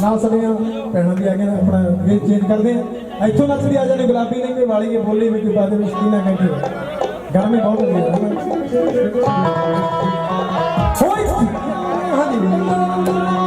ਨਾ ਸਕੀਆਂ ਭੈਣਾਂ ਵੀ ਆ ਗਈਆਂ ਆਪਣਾ ਵੇ ਚੇਂਜ ਕਰਦੇ ਆ ਇੱਥੋਂ ਨੱਚਦੀ ਆ ਜਾਣੇ ਗੁਲਾਬੀ ਨਹੀਂ ਕੋਈ ਵਾਲੀ ਹੈ, ਬੋਲੀ ਵਿੱਚ ਬਾਦੇ ਵਿੱਚ ਕੀ ਨਾ ਕਹਿੰਦੇ ਗਰਮੀ ਬਹੁਤ ਹੋ। ਗਈ ਹੋਈ ਹਾਂਜੀ।